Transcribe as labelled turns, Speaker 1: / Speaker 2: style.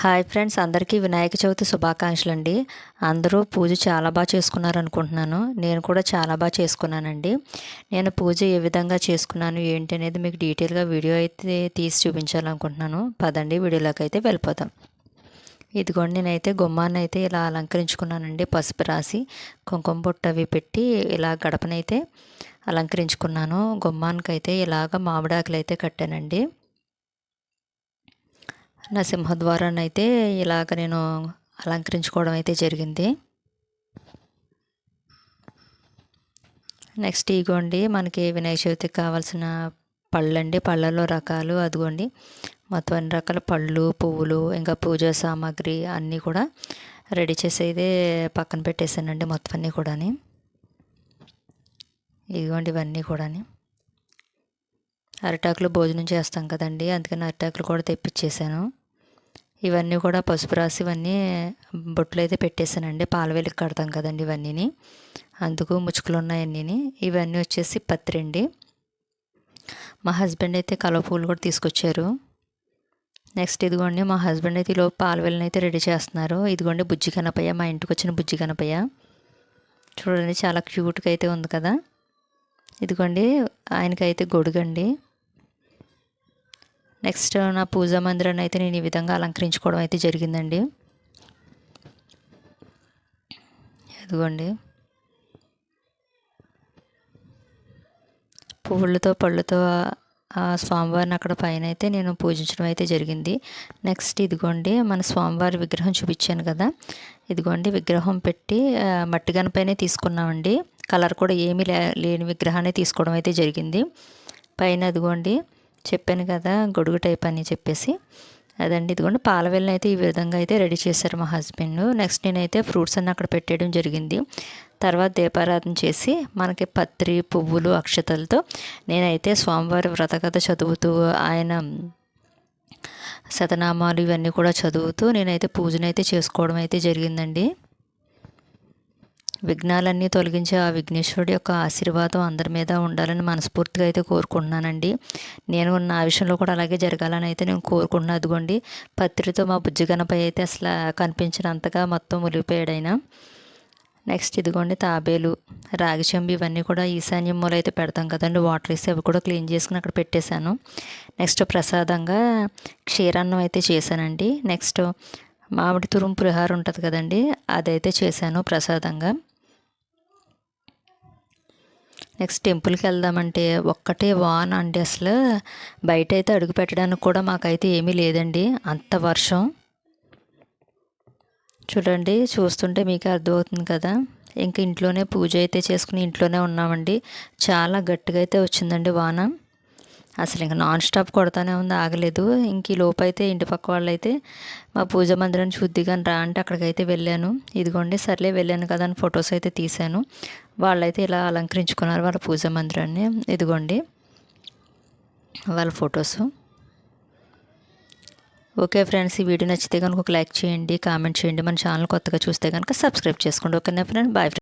Speaker 1: Hi friends అందరికీ వినాయక చవితి శుభాకాంక్షలు అండి అందరూ పూజ చాలా బాగా చేసుకున్నారు అనుకుంటున్నాను నేను కూడా చాలా బాగా చేసుకున్నానండి. నేను పూజ ఏ విధంగా చేసుకున్నాను ఏంటి అనేది మీకు డీటెయిల్గా వీడియో అయితే తీసి చూపించాలనుకుంటున్నాను. పదండి వీడియోలోకి అయితే వెళ్ళిపోతాం ఇదిగోండి నేనైతే గుమ్మాన్ని అయితే ఇలా అలంకరించుకున్నానండి. పసుపు రాసి కుంకుమ బొట్టు అవి పెట్టి ఇలా గడపనైతే అలంకరించుకున్నాను. గుమ్మానికి అయితే ఇలాగ మామిడాకులు అయితే కట్టానండి. నా సింహద్వారాన్ని అయితే ఇలాగ నేను అలంకరించుకోవడం అయితే జరిగింది. నెక్స్ట్ ఇగోండి మనకి వినాయక చవితికి కావాల్సిన పళ్ళండి. పళ్ళలో రకాలు అదిగోండి. మొత్తం అన్ని రకాల పళ్ళు పువ్వులు ఇంకా పూజా సామాగ్రి అన్నీ కూడా రెడీ చేసేదే పక్కన పెట్టేశానండి మొత్తం అన్నీ కూడాని. ఇదిగోండి ఇవన్నీ కూడా అరిటాకులు భోజనం చేస్తాం కదండి అందుకని అరిటాకులు కూడా తెప్పించేసాను ఇవన్నీ కూడా పసుపు రాసి ఇవన్నీ బొట్లు అయితే పెట్టేశానండి పాలవేలికి కడతాం కదండి ఇవన్నీని. అందుకు ముచ్చుకులు ఉన్నాయన్నీ ఇవన్నీ వచ్చేసి పత్రండి మా హస్బెండ్ అయితే కలవ పూలు కూడా తీసుకొచ్చారు. నెక్స్ట్ ఇదిగోండి మా హస్బెండ్ అయితే ఈలోపు పాలవేలని అయితే రెడీ చేస్తున్నారు. ఇదిగోండి బుజ్జి కనపయ్య మా ఇంటికి వచ్చిన బుజ్జి కనపయ్య. చూడండి చాలా క్యూట్గా అయితే ఉంది కదా. ఇదిగోండి ఆయనకైతే గొడుగండి. నెక్స్ట్ నా పూజా మందిరాన్ని అయితే నేను ఈ విధంగా అలంకరించుకోవడం అయితే జరిగిందండి. ఇదిగోండి. పువ్వులతో పళ్ళతో స్వామివారిని అక్కడ పైన అయితే నేను పూజించడం అయితే జరిగింది. నెక్స్ట్ ఇదిగోండి మన స్వామివారి విగ్రహం చూపించాను కదా. ఇదిగోండి విగ్రహం పెట్టి మట్టి గనపైనే తీసుకున్నామండి. కలర్ కూడా ఏమీ లేని విగ్రహాన్ని తీసుకోవడం అయితే జరిగింది. పైన అదిగోండి చెప్పాను కదా గొడుగు టైప్ అని చెప్పేసి. అదండి ఇదిగోండి పాలవెల్ని అయితే ఈ విధంగా అయితే రెడీ చేశారు మా హస్బెండ్. నెక్స్ట్ నేనైతే ఫ్రూట్స్ అన్నీ అక్కడ పెట్టేయడం జరిగింది. తర్వాత దీపారాధన చేసి మనకి పత్రి పువ్వులు అక్షతలతో నేనైతే స్వామివారి వ్రతకథ చదువుతూ ఆయన శతనామాలు ఇవన్నీ కూడా చదువుతూ నేనైతే పూజనైతే చేసుకోవడం అయితే జరిగిందండి. విఘ్నాలన్నీ తొలగించే ఆ విఘ్నేశ్వరుడి యొక్క ఆశీర్వాదం అందరి మీద ఉండాలని మనస్ఫూర్తిగా అయితే కోరుకుంటున్నానండి. నేను నా విషయంలో కూడా అలాగే జరగాలని అయితే నేను కోరుకుంటున్నాను. అదిగోండి పత్రితో మా బుజ్జిగనపై అయితే అసలు కనిపించినంతగా మొత్తం ఉలిగిపోయాడైనా నెక్స్ట్ ఇదిగోండి తాబేలు రాగి చెంబు ఇవన్నీ కూడా ఈశాన్యం మూల అయితే పెడతాం కదండి. వాటర్ వేసి అవి కూడా క్లీన్ చేసుకుని అక్కడ పెట్టేశాను. నెక్స్ట్ ప్రసాదంగా క్షీరాన్నం అయితే చేశానండి. నెక్స్ట్ మామిడి తురుము పులిహార ఉంటుంది కదండి అదైతే చేశాను ప్రసాదంగా. నెక్స్ట్ టెంపుల్కి వెళ్దామంటే ఒక్కటే వాన్ అండి అసలు. బయట అయితే అడుగు పెట్టడానికి కూడా మాకైతే ఏమీ లేదండి అంత వర్షం. చూడండి చూస్తుంటే మీకు అర్థమవుతుంది కదా. ఇంకా ఇంట్లోనే పూజ అయితే చేసుకుని ఇంట్లోనే ఉన్నామండి. చాలా గట్టిగా అయితే వచ్చిందండి వాన. అసలు ఇంకా నాన్ స్టాప్ కొడతానే ఉంది ఆగలేదు. ఇంక ఈ లోపైతే అయితే ఇంటి పక్క వాళ్ళు అయితే మా పూజ మందిరం చూద్దిగాని రా అంటే అక్కడికైతే వెళ్ళాను. ఇదిగోండి సర్లే వెళ్ళాను కదా అని ఫొటోస్ అయితే తీశాను. వాళ్ళైతే ఇలా అలంకరించుకున్నారు వాళ్ళ పూజ మందిరాన్ని. ఇదిగోండి వాళ్ళ ఫొటోస్. ఓకే ఫ్రెండ్స్ ఈ వీడియో నచ్చితే కనుక ఒక లైక్ చేయండి కామెంట్ చేయండి. మన ఛానల్ కొత్తగా చూస్తే కనుక సబ్స్క్రైబ్ చేసుకోండి. ఓకేనా ఫ్రెండ్? బాయ్